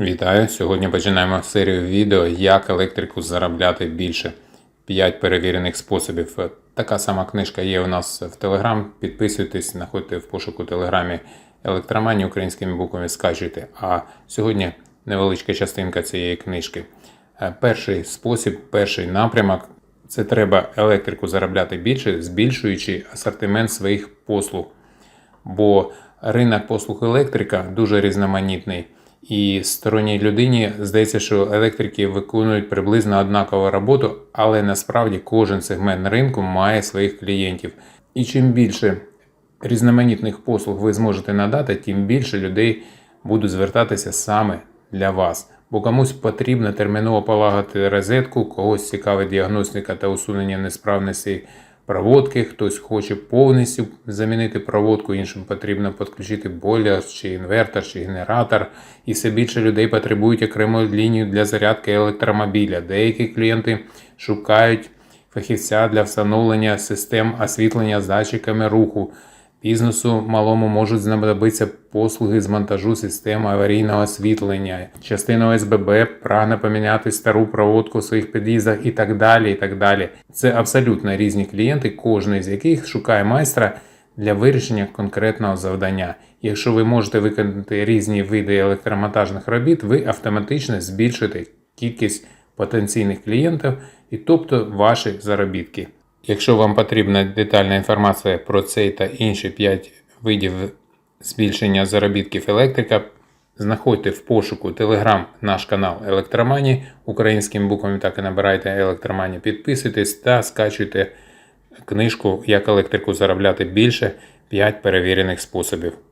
Вітаю! Сьогодні починаємо серію відео, як електрику заробляти більше. 5 перевірених способів. Така сама книжка є у нас в Телеграм. Підписуйтесь, знаходьте в пошуку Телеграмі електромані українськими буквами скачуйте. А сьогодні невеличка частинка цієї книжки. Е, Перший спосіб, перший напрямок це треба електрику заробляти більше, збільшуючи асортимент своїх послуг бо ринок послуг електрика дуже різноманітний. І сторонній людині здається, що електрики виконують приблизно однакову роботу, але насправді кожен сегмент ринку має своїх клієнтів. І чим більше різноманітних послуг ви зможете надати, тим більше людей будуть звертатися саме для вас. Бо комусь потрібно терміново полагати розетку, когось цікавить діагностика та усунення несправностей проводки, хтось хоче повністю замінити проводку, іншим потрібно підключити бойлер, чи інвертор, чи генератор. І все більше людей потребують окрему лінію для зарядки електромобіля. Деякі клієнти шукають фахівця для встановлення систем освітлення з датчиками руху. Бізнесу малому можуть знадобитися послуги з монтажу систем аварійного освітлення. Частина ОСББ прагне поміняти стару проводку в своїх під'їздах і так далі. і так далі. Це абсолютно різні клієнти, кожен з яких шукає майстра для вирішення конкретного завдання. Якщо ви можете виконати різні види електромонтажних робіт, ви автоматично збільшите кількість потенційних клієнтів і тобто ваші заробітки. Якщо вам потрібна детальна інформація про цей та інші 5 видів збільшення заробітків електрика, знаходьте в пошуку Telegram наш канал Електромані. Українськими буквами так і набирайте Електромані, підписуйтесь та скачуйте книжку Як електрику заробляти більше 5 перевірених способів.